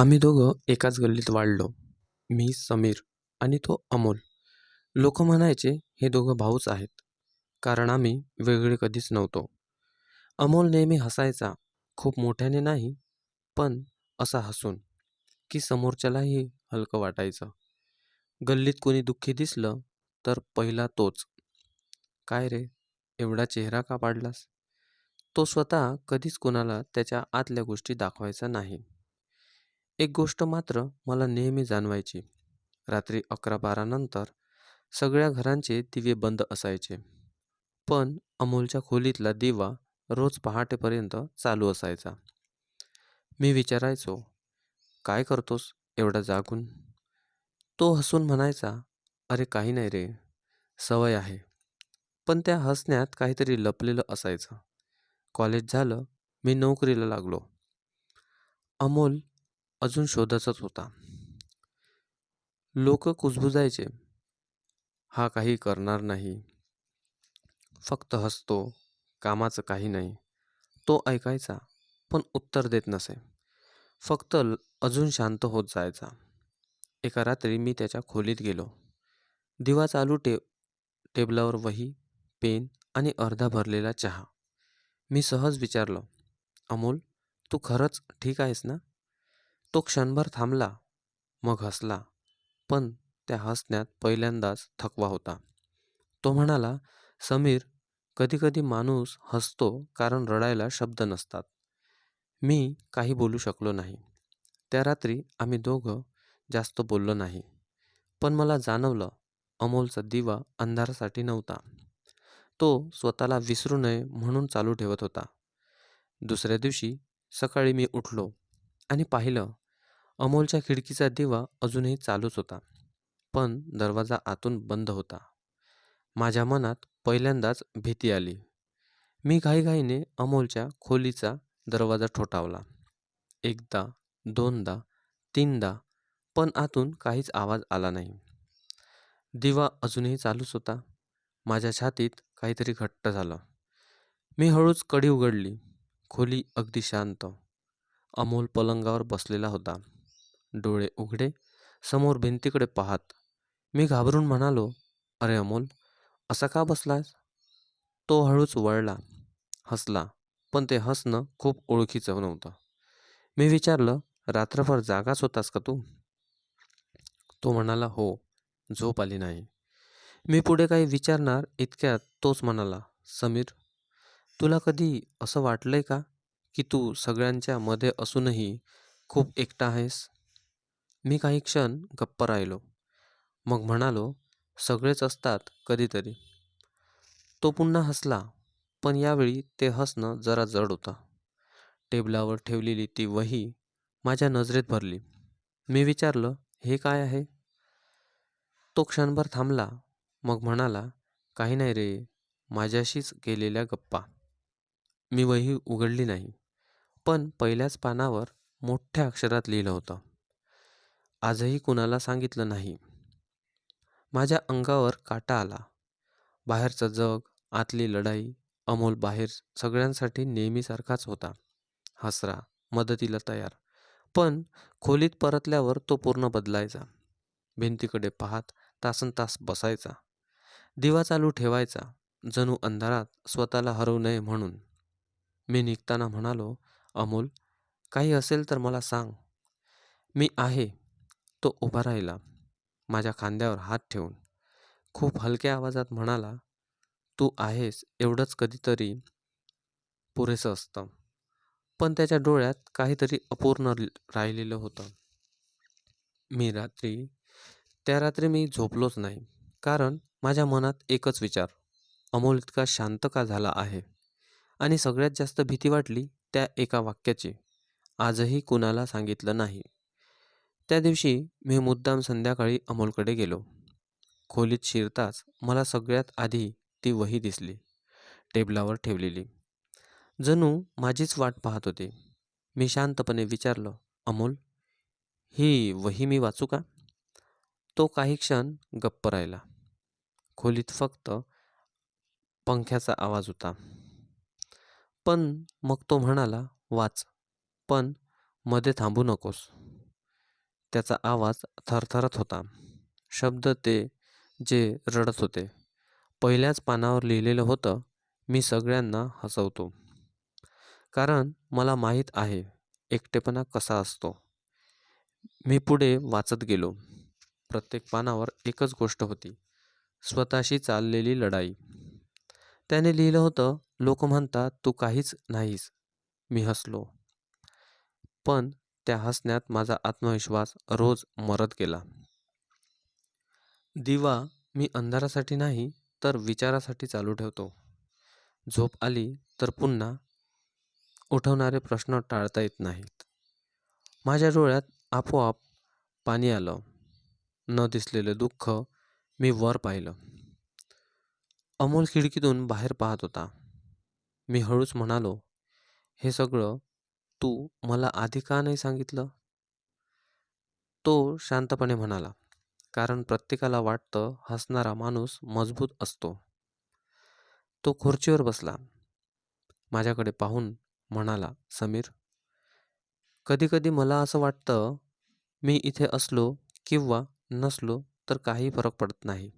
आम्ही दोघं एकाच गल्लीत वाढलो. मी, समीर आणि तो अमोल. लोक म्हणायचे हे दोघं भाऊच आहेत. कारण आम्ही वेगळे कधीच नव्हतो. अमोल नेहमी हसायचा. खूप मोठ्याने नाही, पण असा हसून, की समोरच्यालाही हलकं वाटायचं. गल्लीत कोणी दुःखी दिसलं तर पहिला तोच. काय रे, एवढा चेहरा का पाडलास? तो स्वतः कधीच कोणाला त्याच्या आतल्या गोष्टी दाखवायचा नाही. एक गोष्ट मात्र मला नेहमी जाणवायची. रात्री अकरा बारानंतर सगळ्या घरांचे दिवे बंद असायचे. पण अमोलच्या खोलीतला दिवा रोज पहाटेपर्यंत चालू असायचा. मी विचारायचो, काय करतोस एवढा जागून? तो हसून म्हणायचा, अरे काही नाही रे, सवय आहे. पण त्या हसण्यात काहीतरी लपलेलं असायचं. कॉलेज झालं, मी नोकरीला लागलो. अमोल अजून शोधाचाच होता. लोक कुजबुजायचे, हा काही करणार नाही. फक्त हसतो, कामाचं काही नाही. तो ऐकायचा, पण उत्तर देत नसे. फक्त अजून शांत होत जायचा. एका रात्री मी त्याच्या खोलीत गेलो. दिवा चालू टे टेबलावर वही, पेन आणि अर्धा भरलेला चहा. मी सहज विचारलं, अमोल, तू खरंच ठीक आहेस ना? तो क्षणभर थांबला, मग हसला. पण त्या हसण्यात पहिल्यांदाच थकवा होता. तो म्हणाला, समीर, कधीकधी माणूस हसतो कारण रडायला शब्द नसतात. मी काही बोलू शकलो नाही. त्या रात्री आम्ही दोघं जास्त बोललो नाही. पण मला जाणवलं, अमोलचा दिवा अंधारासाठी नव्हता. तो स्वतःला विसरू नये म्हणून चालू ठेवत होता. दुसऱ्या दिवशी सकाळी मी उठलो आणि पाहिलं, अमोलच्या खिडकीचा दिवा अजूनही चालूच होता. पण दरवाजा आतून बंद होता. माझ्या मनात पहिल्यांदाच भीती आली. मी घाईघाईने अमोलच्या खोलीचा दरवाजा ठोठावला. एकदा, दोनदा, तीनदा, पण आतून काहीच आवाज आला नाही. दिवा अजूनही चालूच होता. माझ्या छातीत काहीतरी घट्ट झालं. मी हळूच कडी उघडली. खोली अगदी शांत. अमोल पलंगावर बसलेला होता. डोळे उघडे, समोर भिंतीकडे पाहत. मी घाबरून म्हणालो, अरे अमोल, असा का बसलास? तो हळूच वळला, हसला. पण ते हसणं खूप ओळखीचं नव्हतं. मी विचारलं, रात्रभर जागाच होतास का तू? तो म्हणाला, हो, झोप आली नाही. मी पुढे काही विचारणार इतक्यात तोच म्हणाला, समीर, तुला कधी असं वाटलंय का की तू सगळ्यांच्या मध्ये असूनही खूप एकटा आहेस? मी काही क्षण गप्प राहिलो. मग म्हणालो, सगळेच असतात कधीतरी. तो पुन्हा हसला, पण यावेळी ते हसणं जरा जड होतं. टेबलावर ठेवलेली ती वही माझ्या नजरेत भरली. मी विचारलं, हे काय आहे? तो क्षणभर थांबला, मग म्हणाला, काही नाही रे, माझ्याशीच केलेल्या गप्पा. मी वही उघडली नाही. पण पहिल्याच पानावर मोठ्या अक्षरात लिहिलं होतं, आजही कुणाला सांगितलं नाही. माझ्या अंगावर काटा आला. बाहेरचं जग, आतली लढाई, अमोल बाहेर सगळ्यांसाठी नेहमीसारखाच होता. हसरा, मदतीला तयार. पण खोलीत परतल्यावर तो पूर्ण बदलायचा. भिंतीकडे पाहत तासनतास बसायचा. दिवा चालू ठेवायचा, जणू अंधारात स्वतःला हरवू नये म्हणून. मी निघताना म्हणालो, अमोल, काही असेल तर मला सांग. मी आहे. तो उभा राहिला, माझ्या खांद्यावर हात ठेवून. खूप हलक्या आवाजात म्हणाला, तू आहेस एवढंच कधीतरी पुरेसं असतं. पण त्याच्या डोळ्यात काहीतरी अपूर्ण राहिलेलं होतं. मी रात्री त्या रात्री मी झोपलोच नाही. कारण माझ्या मनात एकच विचार, अमोल इतका शांत का झाला आहे? आणि सगळ्यात जास्त भीती वाटली त्या एका वाक्याची, आजही कुणाला सांगितलं नाही. त्या दिवशी मी मुद्दाम संध्याकाळी अमोलकडे गेलो. खोलीत शिरताच मला सगळ्यात आधी ती वही दिसली, टेबलावर ठेवलेली. जणू माझीच वाट पाहत होती. मी शांतपणे विचारलं, अमोल, ही वही मी वाचू का? तो काही क्षण गप्प राहिला. खोलीत फक्त पंख्याचा आवाज होता. पण मग तो म्हणाला, वाच, पण मध्ये थांबू नकोस. त्याचा आवाज थरथरत होता. शब्द ते जे रडत होते. पहिल्याच पानावर लिहिलेलं होतं मी सगळ्यांना हसवतो. कारण मला माहीत आहे एकटेपणा कसा असतो. मी पुढे वाचत गेलो. प्रत्येक पानावर एकच गोष्ट होती. स्वतःशी चाललेली लढाई. त्याने लिहिलं होतं लोक म्हणतात तू काहीच नाहीस. मी हसलो. पण त्या हसण्यात माझा आत्मविश्वास रोज मरत गेला. दिवा मी अंधारासाठी नाही तर विचारासाठी चालू ठेवतो. झोप आली तर पुन्हा उठवणारे प्रश्न टाळता येत नाहीत. माझ्या डोळ्यात आपोआप पाणी आलं. न दिसलेलं दुःख मी वर पाहिलं. अमोल खिडकीतून बाहेर पाहत होता. मी हळूच म्हणालो हे सगळं तू मला आधी का नाही सांगितलं? तो शांतपणे म्हणाला कारण प्रत्येकाला वाटतं हसणारा माणूस मजबूत असतो. तो खुर्चीवर बसला. माझ्याकडे पाहून म्हणाला समीर कधीकधी मला असं वाटतं मी इथे असलो किंवा नसलो तर काही फरक पडत नाही.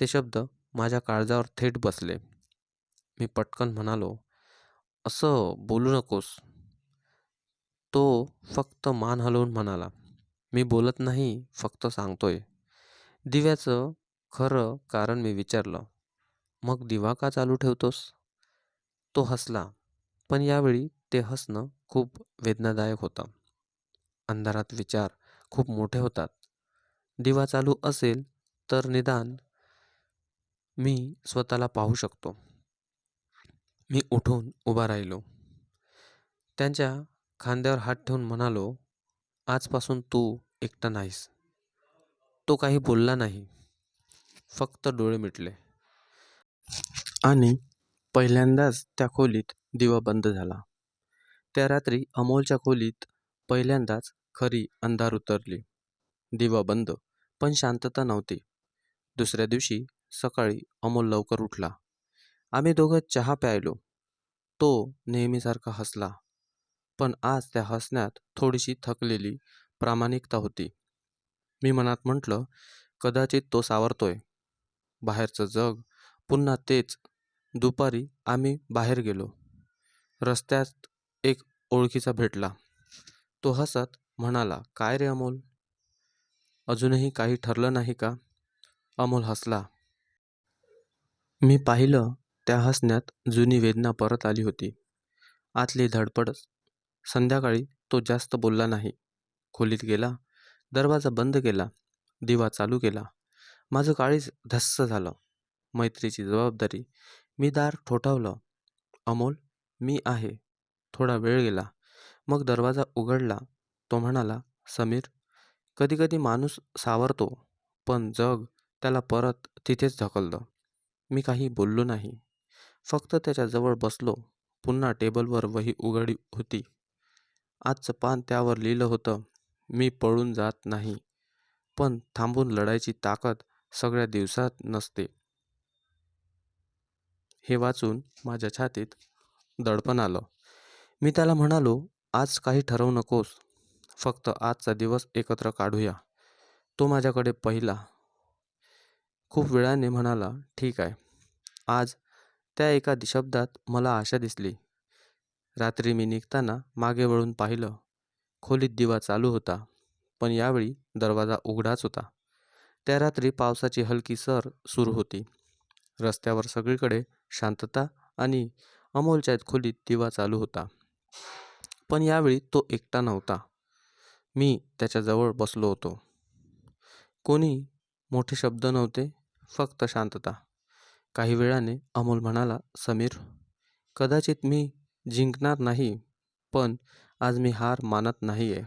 ते शब्द माझ्या काळजावर थेट बसले. मी पटकन म्हणालो असं बोलू नकोस. तो फक्त मान हलवून म्हणाला मी बोलत नाही फक्त सांगतोय. दिव्याचं खरं कारण मी विचारलं मग दिवा का चालू ठेवतोस? तो हसला पण यावेळी ते हसणं खूप वेदनादायक होतं. अंधारात विचार खूप मोठे होतात. दिवा चालू असेल तर निदान मी स्वतःला पाहू शकतो. मी उठून उभा राहिलो. त्यांच्या खांद्यावर हात ठेवून म्हणालो आजपासून तू एकटा नाहीस. तो काही बोलला नाही. फक्त डोळे मिटले. आणि पहिल्यांदाच त्या खोलीत दिवा बंद झाला. त्या रात्री अमोलच्या खोलीत पहिल्यांदाच खरी अंधार उतरली. दिवा बंद पण शांतता नव्हती. दुसऱ्या दिवशी सकाळी अमोल लवकर उठला. आम्ही दोघं चहा प्यायलो. तो नेहमीसारखा हसला. पण आज त्या हसण्यात थोडीशी थकलेली प्रामाणिकता होती. मी मनात म्हटलं कदाचित तो सावरतोय. बाहेरचं जग पुन्हा तेच. दुपारी आम्ही बाहेर गेलो. रस्त्यात एक ओळखीचा भेटला. तो हसत म्हणाला काय रे अमोल? अजूनही काही ठरलं नाही का? अमोल हसला. मी पाहिलं त्या हसण्यात जुनी वेदना परत आली होती. आतली धडपडच संध्याकाळी तो जास्त बोलला नाही. खोलीत गेला दरवाजा बंद केला दिवा चालू केला. माझं काळीच धस्स झालं. मैत्रीची जबाबदारी मी दार ठोठावलं. अमोल मी आहे. थोडा वेळ गेला. मग दरवाजा उघडला. तो म्हणाला समीर कधीकधी माणूस सावरतो पण जग त्याला परत तिथेच ढकलतं. मी काही बोललो नाही. फक्त त्याच्याजवळ बसलो. पुन्हा टेबलवर वही उघडी होती. आजचं पान त्यावर लिहिलं होतं मी पळून जात नाही. पण थांबून लढायची ताकद सगळ्या दिवसात नसते. हे वाचून माझ्या छातीत दडपण आलं. मी त्याला म्हणालो आज काही ठरवू नकोस. फक्त आजचा दिवस एकत्र काढूया. तो माझ्याकडे पहिला. खूप वेळाने म्हणाला ठीक आहे. आज त्या एका शब्दात मला आशा दिसली. रात्री मी निघताना मागे वळून पाहिलं खोलीत दिवा चालू होता पण यावेळी दरवाजा उघडाच होता. त्या रात्री पावसाची हलकी सर सुरू होती. रस्त्यावर सगळीकडे शांतता आणि अमोलच्या खोलीत दिवा चालू होता. पण यावेळी तो एकटा नव्हता. मी त्याच्याजवळ बसलो होतो. कोणी मोठे शब्द नव्हते फक्त शांतता. काही वेळाने अमोल म्हणाला समीर कदाचित मी जिंकणार नाही पण आज मी हार मानत नाही आहे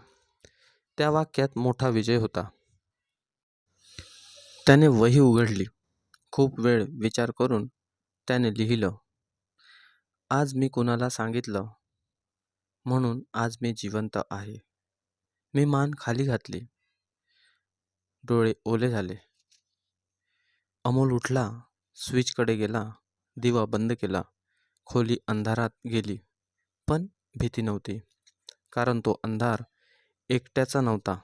त्या वाक्यात मोठा विजय होता. त्याने वही उघडली. खूप वेळ विचार करून त्याने लिहिलं आज मी कुणाला सांगितलं? म्हणून आज मी जिवंत आहे. मी मान खाली घातली. डोळे ओले झाले. अमोल उठला स्विचकडे गेला दिवा बंद केला खोली अंधारात गेली. पण भीती नव्हती. कारण तो अंधार एकट्याचा नव्हता.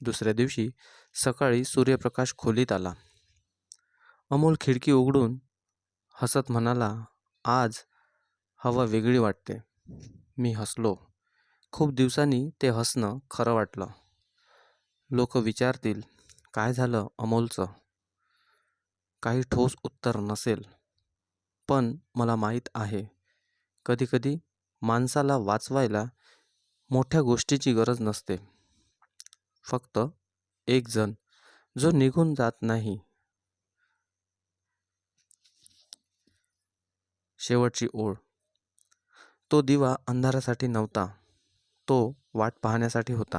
दुसऱ्या दिवशी सकाळी सूर्यप्रकाश खोलीत आला. अमोल खिडकी उघडून हसत म्हणाला आज हवा वेगळी वाटते. मी हसलो. खूप दिवसांनी ते हसणं खरं वाटलं. लोक विचारतील काय झालं अमोलचं? काही ठोस उत्तर नसेल. पण मला माहीत आहे. कधीकधी माणसाला वाचवायला मोठ्या गोष्टीची गरज नसते. फक्त एक जण जो निघून जात नाही. शेवटची ओळ. तो दिवा अंधारासाठी नव्हता. तो वाट पाहण्यासाठी होता.